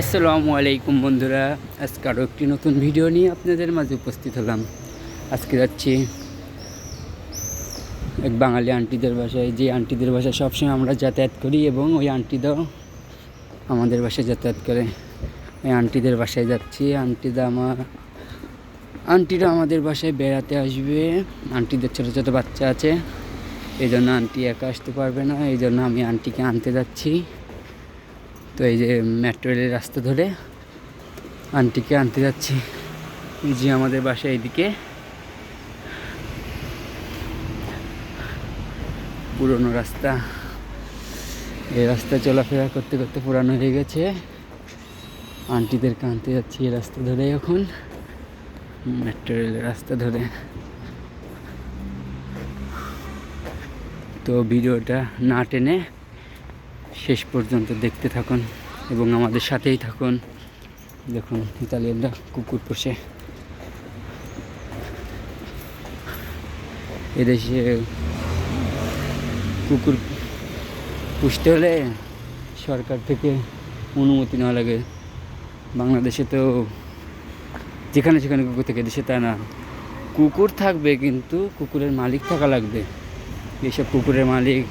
আসসালামু আলাইকুম বন্ধুরা, আজকে আরও একটি নতুন ভিডিও নিয়ে আপনাদের মাঝে উপস্থিত হলাম। আজকে যাচ্ছি এক বাঙালি আন্টিদের বাসায়। যে আন্টিদের বাসায় সবসময় আমরা যাতায়াত করি এবং ওই আন্টিদাও আমাদের বাসায় যাতায়াত করে। ওই আন্টিদের বাসায় যাচ্ছি। আন্টিদা আমার, আন্টিরা আমাদের বাসায় বেড়াতে আসবে। আন্টিদের ছোটো ছোটো বাচ্চা আছে। এই জন্য আন্টি একা আসতে পারবে না। এই জন্য আমি আন্টিকে আনতে যাচ্ছি। তো এই যে মেট্রো রেলের রাস্তা ধরে আন্টিকে আনতে যাচ্ছি। যে আমাদের বাসা এইদিকে। পুরনো রাস্তা। এই রাস্তা চলাফেরা করতে করতে পুরানো হয়ে গেছে। আন্টিদেরকে আনতে যাচ্ছি এই রাস্তা ধরে এখন। মেট্রো রেলের রাস্তা ধরে। তো ভিডিওটা না টেনে শেষ পর্যন্ত দেখতে থাকুন এবং আমাদের সাথেই থাকুন। দেখুন, ইতালিয়ানরা কুকুর পোষে। এদেশে কুকুর পুষতে হলে সরকার থেকে অনুমতি নেওয়া লাগে। বাংলাদেশে তো যেখানে সেখানে কুকুর থেকে দেশে তা না। কুকুর থাকবে কিন্তু কুকুরের মালিক থাকা লাগবে। এইসব কুকুরের মালিক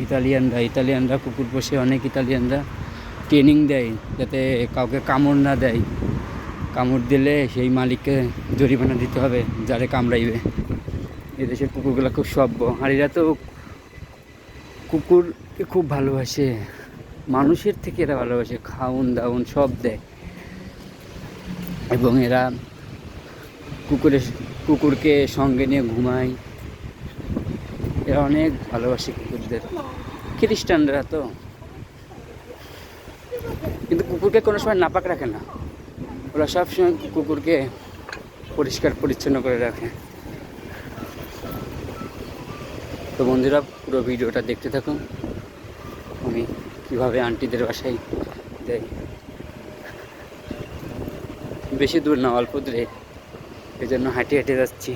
ইতালিয়ানরা ইতালিয়ানরা কুকুর পোষে, অনেক ইতালিয়ানরা ট্রেনিং দেয় যাতে কাউকে কামড় না দেয়। কামড় দিলে সেই মালিককে জরিমানা দিতে হবে, যারে কামড়াইবে। এদেশের কুকুরগুলো খুব সভ্য। আর এরা তো কুকুরকে খুব ভালোবাসে। মানুষের থেকে এরা ভালোবাসে খাউন দাউন সব দেয়। এবং এরা কুকুরের, কুকুরকে সঙ্গে নিয়ে ঘুমায়। এরা অনেক ভালোবাসে কুকুরদের। খ্রিস্টানরা তো। কিন্তু কুকুরকে কোনো সময় নাপাক রাখে না। ওরা সবসময় কুকুরকে পরিষ্কার, পরিচ্ছন্ন করে রাখে। তো বন্ধুরা, পুরো ভিডিওটা দেখতে থাকুন। আমি কীভাবে আন্টিদের বাসায় দেয় বেশি দূর না, অল্প দূরে। এই জন্য হাঁটে হাঁটে যাচ্ছি।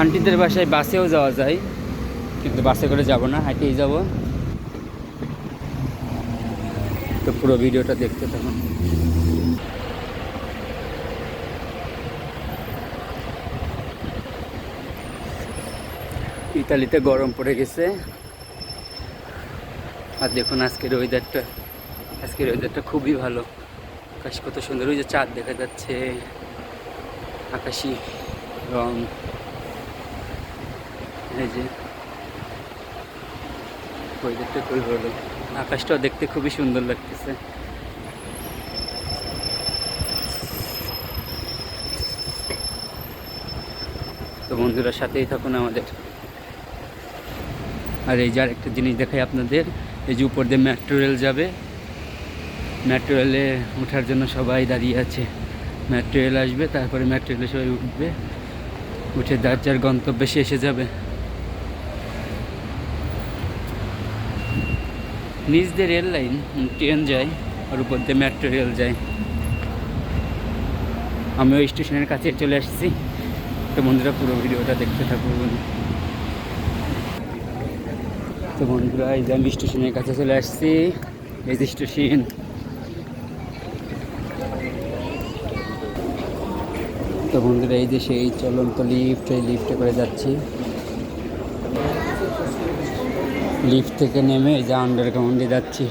আন্টিদের বাসায় বাসেও যাওয়া যায়, কিন্তু বাসে করে যাব না হাঁটেই যাব। তো পুরো ভিডিওটা দেখতে থাকুন। ইতালিতে গরম পড়ে গেছে। আর দেখুন আজকের ওয়েদারটা আজকের ওয়েদারটা খুবই ভালো। আকাশ কত সুন্দর, ওই যে চাঁদ দেখা যাচ্ছে। আকাশি রং। এই যে খুবই ভালো আকাশটাও দেখতে খুবই সুন্দর লাগতেছে। তো বন্ধুরা, সাথেই থাকুন আমাদের। আর এই যে আরেকটা জিনিস দেখাই আপনাদের, এই যে উপর দিয়ে মেট্রো রেল যাবে। মেট্রো রেলে ওঠার জন্য সবাই দাঁড়িয়ে আছে। মেট্রো রেল আসবে, তারপরে মেট্রো রেলে সবাই উঠবে। উঠে যার যার গন্তব্যে এসে যাবে। নিচ দিয়ে রেল লাইন ট্রেন যায়, আর উপর দিয়ে মেট্রো রেল যায়। আমি ওই স্টেশনের কাছে চলে আসছি। তো বন্ধুরা, পুরো ভিডিওটা দেখতে থাকুন। তো বন্ধুরা, এই যে আমি স্টেশনের কাছে চলে আসছি। এই যে স্টেশন। তো বন্ধুরা, এই যে সেই চলন্ত লিফট এই লিফটে করে যাচ্ছি। লিফট থেকে নেমে এই যে আন্ডারগ্রাউন্ডে যাচ্ছি।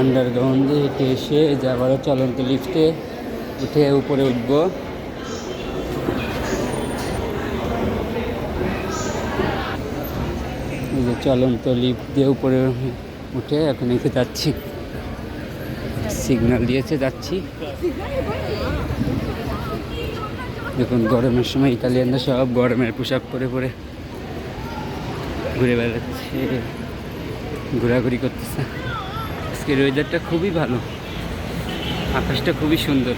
আন্ডারগ্রাউন্ডে হেঁটে এসে যে আবারও চলন্ত লিফটে উঠে উপরে উঠবো। এই যে চলন্ত লিফট দিয়ে উপরে উঠে এখন এসে যাচ্ছি। সিগন্যাল দিয়েছে যাচ্ছি। দেখুন, গরমের সময় ইতালিয়ানরা সব গরমের পোশাক পরে পরে ঘুরে বেড়াচ্ছে, ঘোরাঘুরি করতেছে। আজকের ওয়েদারটা খুবই ভালো। আকাশটা খুবই সুন্দর।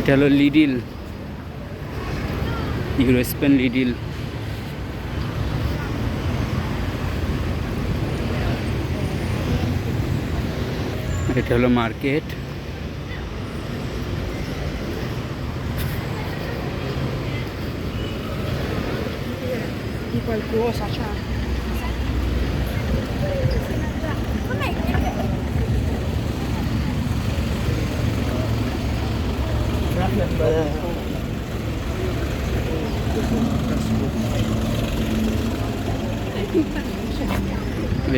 এটা হলো লিডিল। European Lidl এটা হলো মার্কেট qualcosa, cioè. Grazie.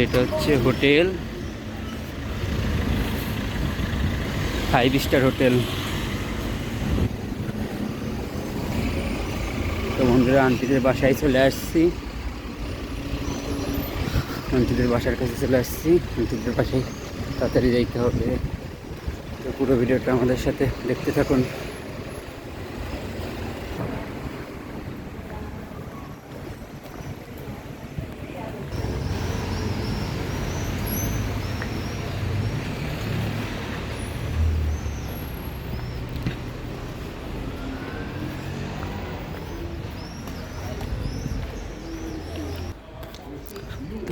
এটা হচ্ছে হোটেল। Five star hotel. তো বন্ধুরা আন্টিদের বাসায় চলে আসছি। আন্টিদের বাসার কাছে চলে আসছি। আন্টিদের বাসায় তাড়াতাড়ি যাইতে হবে। তো পুরো ভিডিওটা আমাদের সাথে দেখতে থাকুন।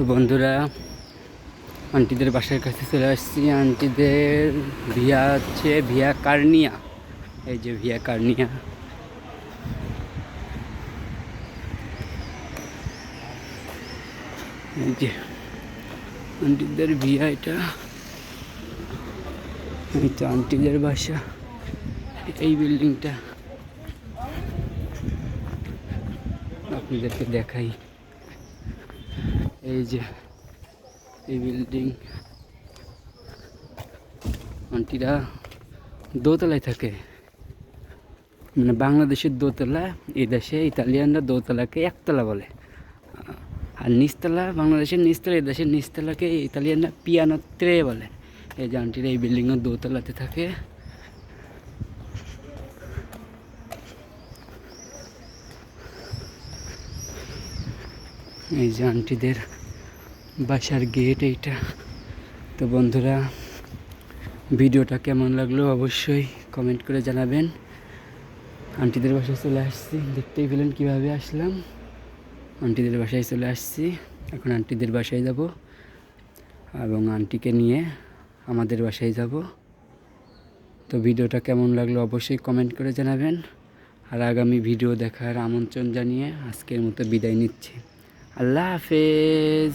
তো বন্ধুরা, আন্টিদের বাসার কাছে চলে আসছি। আন্টিদের ভিয়া হচ্ছে ভিয়া কার্নিয়া। এই যে ভিয়া কার্নিয়া। এই যে আন্টিদের ভিয়া এটা। এই তো আন্টিদের বাসা। এই বিল্ডিংটা। আপনাদেরকে দেখাই। এই যে, এই বিল্ডিং আন্টিরা দোতলায় থাকে। মানে বাংলাদেশের দোতলা, এই দেশে ইতালিয়ানরা দোতলাকে একতলা বলে। আর নিচতলা, বাংলাদেশের নিচতলা, এই দেশের নিচতলাকে ইতালিয়ানরা পিয়ানো ত্রে বলে। এই যে আন্টিরা এই বিল্ডিংয়ের দোতলাতে থাকে। এই যে আন্টিদের বাসার গেট এইটা। তো বন্ধুরা, ভিডিওটা কেমন লাগল অবশ্যই কমেন্ট করে জানাবেন। আন্টিদের বাসায় চলে আসছি। দেখতেই পেলেন কীভাবে আসলাম। আন্টিদের বাসায় চলে আসছি। এখন আন্টিদের বাসায় যাব এবং আন্টিকে নিয়ে আমাদের বাসায় যাব। তো ভিডিওটা কেমন লাগল অবশ্যই কমেন্ট করে জানাবেন। আর আগামী ভিডিও দেখার আমন্ত্রণ জানিয়ে আজকের মতো বিদায় নিচ্ছি। আল্লাহ হাফেজ